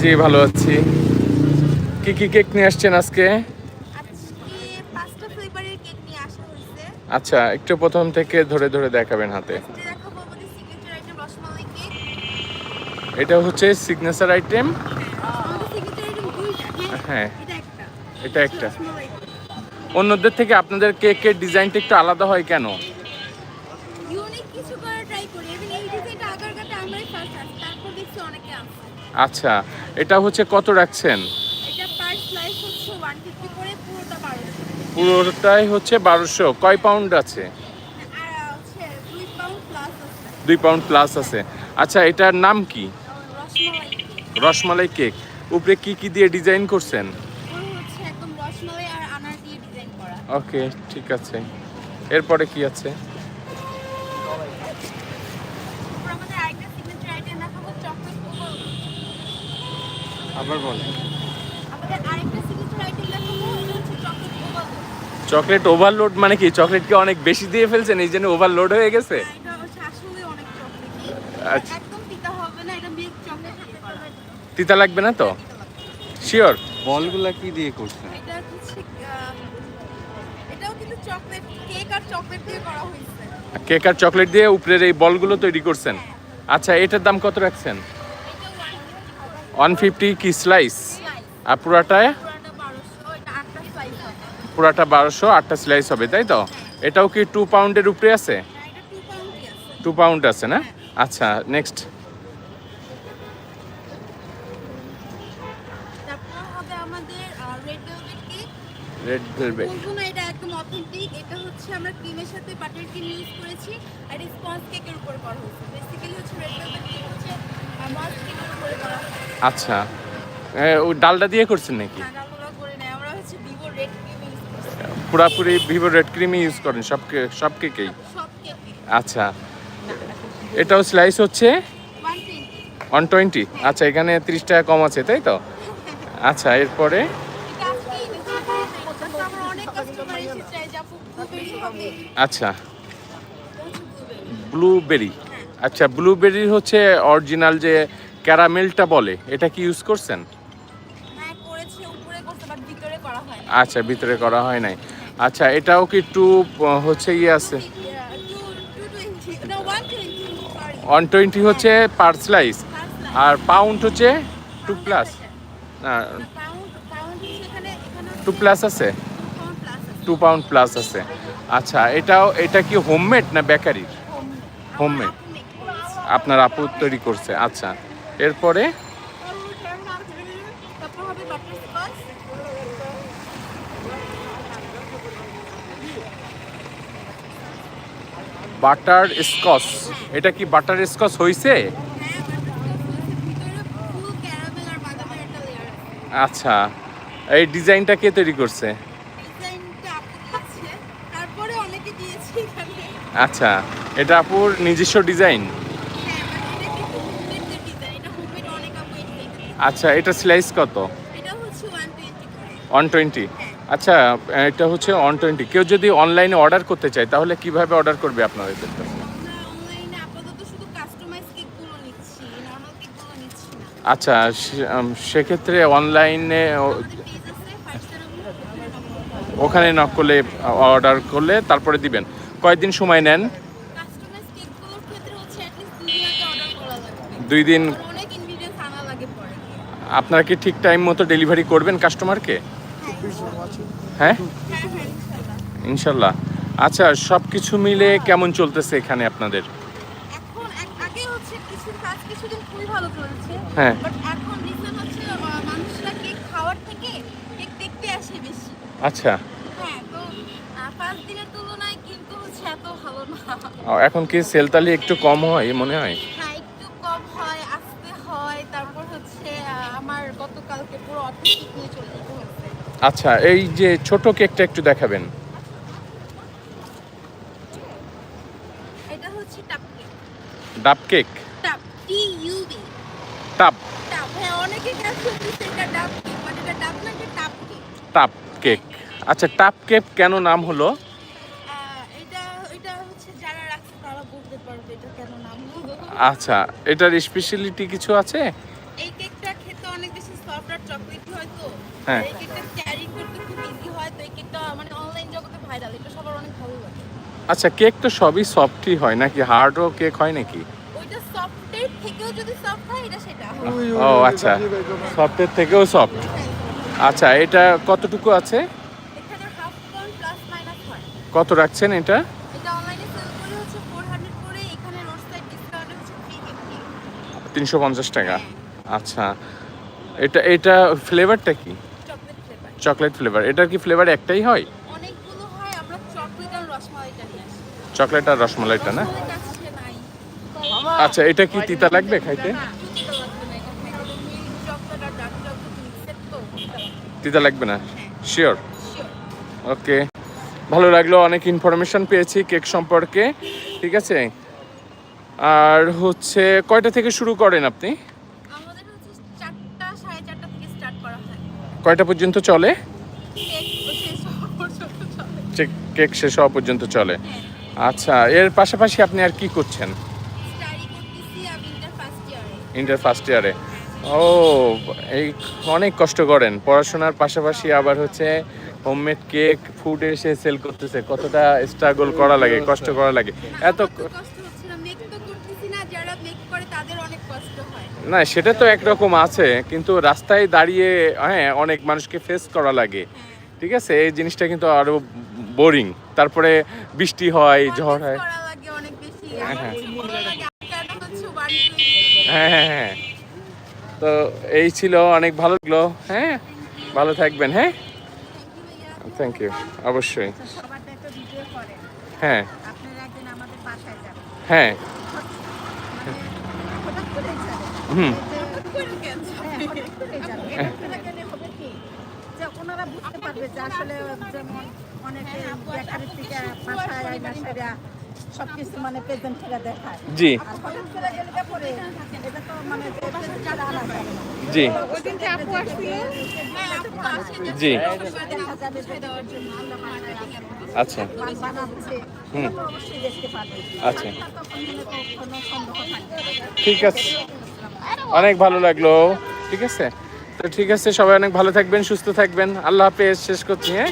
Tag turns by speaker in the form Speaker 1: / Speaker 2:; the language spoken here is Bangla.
Speaker 1: জি ভালো আছি। কি কি কেক নিয়ে আসছেন আজকে? আচ্ছা একটু প্রথম থেকে ধরে ধরে দেখাবেন হাতে। এটা হচ্ছে সিগনেচার আইটেম হ্যাঁ
Speaker 2: এটা একটা। রসমালাই
Speaker 1: অন্যদের থেকে আপনাদের কেকের ডিজাইনটা একটু আলাদা হয় কেন? আচ্ছা এটা হচ্ছে কত রাখছেন? পুরোটাই হচ্ছে বারোশো। কয় পাউন্ড আছে?
Speaker 2: দুই পাউন্ড প্লাস আছে।
Speaker 1: আচ্ছা এটার নাম কি?
Speaker 2: রসমালাই কেক
Speaker 1: উপরে কি কি দিয়ে ডিজাইন করছেন? ওকে ঠিক আছে। এরপরে কি আছে
Speaker 2: তারপর আমাদের আরেকটা সিগনেচার আইটেম দেখাবো চকলেট কোকো
Speaker 1: আবার বলেন
Speaker 2: আমাদের আরেকটা সিগনেচার আইটেম দেখাবো চকলেট
Speaker 1: ওভারলোড মানে কি? চকলেট কি অনেক বেশি দিয়ে ফেলছেন এই জন্য ওভারলোড হয়ে গেছে?
Speaker 2: এটা হচ্ছে আসলে অনেক চকলেটি
Speaker 1: আচ্ছা।
Speaker 2: একদম পিতা হবে না এটা মিল্ক চকলেট দিয়ে করা
Speaker 1: তিতা লাগবে না তো? শিওর
Speaker 3: বলগুলা কি দিয়ে করছেন?
Speaker 2: এটা হচ্ছে আহ, এটাও কিন্তু চকলেট কেক আর চকলেট দিয়ে করা হয়েছে।
Speaker 1: কেক আর চকলেট দিয়ে উপরের এই বলগুলো তৈরি করছেন? আচ্ছা এটার দাম কত রাখছেন? ওয়ান ফিফটি কি স্লাইস আর পুরাটায়?
Speaker 2: পুরাটা বারোশো, আটটা স্লাইস হবে,
Speaker 1: তাই তো? এটাও কি টু পাউন্ডের উপরে আছে?
Speaker 2: টু
Speaker 1: পাউন্ড আছে না? আচ্ছা নেক্সট
Speaker 2: রেড ভেলভেট এটা হচ্ছে আমরা ক্রিমের সাথে বাটার ক্রিম ইউজ করেছি আর স্পঞ্জ কেকের উপর করা হয়েছে। বেসিক্যালি হচ্ছে রেড ভেলভেট হচ্ছে মাস্ক কেকের উপরে করা হয়
Speaker 1: আচ্ছা। ওই ডালটা দিয়ে করছেন নাকি?
Speaker 2: ঠান্ডা করে নেই আমরা হচ্ছে ভিভো রেড ইউজ
Speaker 1: পুরাপুরি ভিভো রেড ক্রিমই ইউজ করেন সব সব কেকেই? আচ্ছা। এটাও স্লাইস হচ্ছে?
Speaker 2: ওয়ান টোয়েন্টি
Speaker 1: আচ্ছা এখানে ত্রিশ টাকা কম আছে তাই তো? আচ্ছা এরপরে?
Speaker 2: আপু ব্লুবেরি
Speaker 1: আচ্ছা।
Speaker 2: ব্লুবেরি
Speaker 1: ব্লুবেরি আচ্ছা ব্লুবেরি হচ্ছে অরিজিনাল যে ক্যারামেলটা বলে এটা কি ইউজ করছেন?
Speaker 2: হ্যাঁ
Speaker 1: আচ্ছা ভিতরে করা হয় নাই। আচ্ছা এটাও কি টু হচ্ছে ইয়ে আছে?
Speaker 2: ওয়ান টোয়েন্টি
Speaker 1: টোয়েন্টি হচ্ছে পার স্লাইস আর পাউন্ড হচ্ছে টু প্লাস টু প্লাস আছে? টু পাউন্ড প্লাস আছে। আচ্ছা এটাও এটা কি হোমমেড না বেকারির? Homemade. আপনার আপু তৈরি করছে আচ্ছা। এরপরে? Butterscotch. এটা কি বাটার স্কচ হয়েছে
Speaker 2: হ্যাঁ
Speaker 1: আচ্ছা। এই ডিজাইনটা কে তৈরি করছে? আচ্ছা। এটা আপুর নিজস্ব ডিজাইন
Speaker 2: হ্যাঁ মানে এটা কিন্তু হোমমেড যে ডিজাইন এটা হোমমেড অনেক আপু এই ডিজাইনটা
Speaker 1: আচ্ছা এটা স্লাইস কত?
Speaker 2: এটা হচ্ছে ওয়ান টোয়েন্টি
Speaker 1: ওয়ান টোয়েন্টি আচ্ছা এটা হচ্ছে ওয়ান টোয়েন্টি কেউ যদি অনলাইনে অর্ডার করতে চায় তাহলে কীভাবে অর্ডার করবে আপনাদের? কাছে
Speaker 2: অনলাইনে আপাতত শুধু কাস্টমাইজ কেকগুলো নিচ্ছি নর্মাল কেকগুলো নিচ্ছি
Speaker 1: আচ্ছা সেক্ষেত্রে অনলাইনে ওখানে নক করলে অর্ডার করলে তারপরে দিবেন। কয়দিন সময় নেন?
Speaker 2: দুই দিন আগে অর্ডার করা লাগবে
Speaker 1: দুই দিন
Speaker 2: কারণ অনেক ইনগ্রিডিয়েন্টস আনা লাগে পরে
Speaker 1: আপনারা কি ঠিক টাইম মতো ডেলিভারি করবেন কাস্টমারকে হ্যাঁ?
Speaker 2: ইনশাল্লাহ।
Speaker 1: আচ্ছা সব কিছু মিলে কেমন চলতেছে এখানে আপনাদের? হ্যাঁ। আচ্ছা।
Speaker 2: হ্যাঁ
Speaker 1: এখন কি সেলতালি একটু কম হয় মনে হয়
Speaker 2: হ্যাঁ একটু কম হয় আসতে হয় তারপর হচ্ছে আহ, আমার গতকালকে পুরো অথেন্টিক নিয়ে চলে যেতে হচ্ছে
Speaker 1: আচ্ছা এই যে ছোট কেকটা একটু দেখাবেন।
Speaker 2: এটা হচ্ছে টাপ কেক।
Speaker 1: ডাব কেক?
Speaker 2: টাপ টি হ্যাঁ অনেকে গেছে এটা ডাব কেক বাট এটা ডাব না এটা টাপ কেক।
Speaker 1: টাপ কেক। আচ্ছা টাপ কেক কেন নাম হলো?
Speaker 2: এটা এটা হচ্ছে যারা রাখছে তারা বলতে পারবে এটা কেন নাম হলো।
Speaker 1: আচ্ছা এটার স্পেশালিটি কিছু আছে
Speaker 2: এই কেকটা খেতে কেকটা অনেক বেশি সফট আর চকলেট হয় তো?
Speaker 1: হ্যাঁ।
Speaker 2: এই কেকটা ক্যারি করতে খুব ইজি হয় তো এই কেকটা মানে অনলাইন জগতে ভাইরাল এটা সবার অনেক ভালো লাগে।
Speaker 1: আচ্ছা কেক তো সবই সফটই হয় নাকি? হার্ডও কেক হয় নাকি?
Speaker 2: ওইটা সফটের থেকেও যদি সফট হয় এটা সেটা।
Speaker 1: ও আচ্ছা। সফটের থেকেও সফট আচ্ছা এটা কতটুকু আছে?
Speaker 2: এখানে হাফ পাউন্ড প্লাস মাইনাস হয়।
Speaker 1: কত রাখছেন এটা?
Speaker 2: এটা অনলাইনে সেল করে হচ্ছে ফোর হান্ড্রেড করে এখানে রোড সাইড ডিসকাউন্টে হচ্ছে থ্রি ফিফটি
Speaker 1: তিনশো পঞ্চাশ টাকা। আচ্ছা এটা এটা ফ্লেভারটা কি?
Speaker 2: চকলেট ফ্লেভার
Speaker 1: এটার কি ফ্লেভার একটাই হয়?
Speaker 2: হয় চকলেট আর রসমালাইটা
Speaker 1: না? আচ্ছা এটা কি তিতা লাগবে খাইতে?
Speaker 2: তিতা লাগবে না
Speaker 1: শিওর ওকে ভালো লাগল অনেক ইনফরমেশন পেয়েছি কেক সম্পর্কে ঠিক আছে? আর হচ্ছে কয়টা থেকে শুরু করেন আপনি?
Speaker 2: সাড়ে চারটা থেকে স্টার্ট করা হয়।
Speaker 1: কয়টা পর্যন্ত চলে?
Speaker 2: কেক শেষ হওয়া পর্যন্ত চলে।
Speaker 1: কেক শেষ হওয়া পর্যন্ত চলে। আচ্ছা এর পাশাপাশি আপনি আর কি করছেন?
Speaker 2: স্টাডি ইন্টার ফার্স্ট ইয়ারে
Speaker 1: ইন্টার ফার্স্ট ইয়ারে ও এই অনেক কষ্ট করেন। পড়াশোনার পাশাপাশি আবার হচ্ছে হোমমেড কেক ফুড এসে সেল করতেছে। কতটা স্ট্রাগল করা লাগে কষ্ট করা লাগে। এত
Speaker 2: এত কষ্ট হচ্ছে না মেক তো করতেছি না যারা মেক করে তাদের অনেক কষ্ট হয়
Speaker 1: না সেটা তো একরকম আছে কিন্তু রাস্তায় দাঁড়িয়ে হ্যাঁ অনেক মানুষকে ফেস করা লাগে। ঠিক আছে? এই জিনিসটা কিন্তু আরও বোরিং তারপরে বৃষ্টি হয় ঝড় হয়। হ্যাঁ, হ্যাঁ। হ্যাঁ হ্যাঁ হ্যাঁ। তো এই ছিল অনেক ভালো লাগল। হ্যাঁ? ভালো থাকবেন হ্যাঁ? থ্যাংক ইউ অবশ্যই।
Speaker 2: করে।
Speaker 1: হ্যাঁ। হ্যাঁ। হুম।
Speaker 4: ওনারা বুঝতে পারবে যে আসলে যেমন অনেকে বেকারির থেকে বাসায় মানে দেখায়
Speaker 1: জি।
Speaker 4: মানে।
Speaker 1: জি। জি। আচ্ছা। হুম। আচ্ছা। ঠিক আছে। অনেক ভালো লাগল। ঠিক আছে? তো ঠিক আছে, সবাই অনেক ভালো থাকবেন, সুস্থ থাকবেন। আল্লাহ হাফেজ, শেষ করছি হ্যাঁ?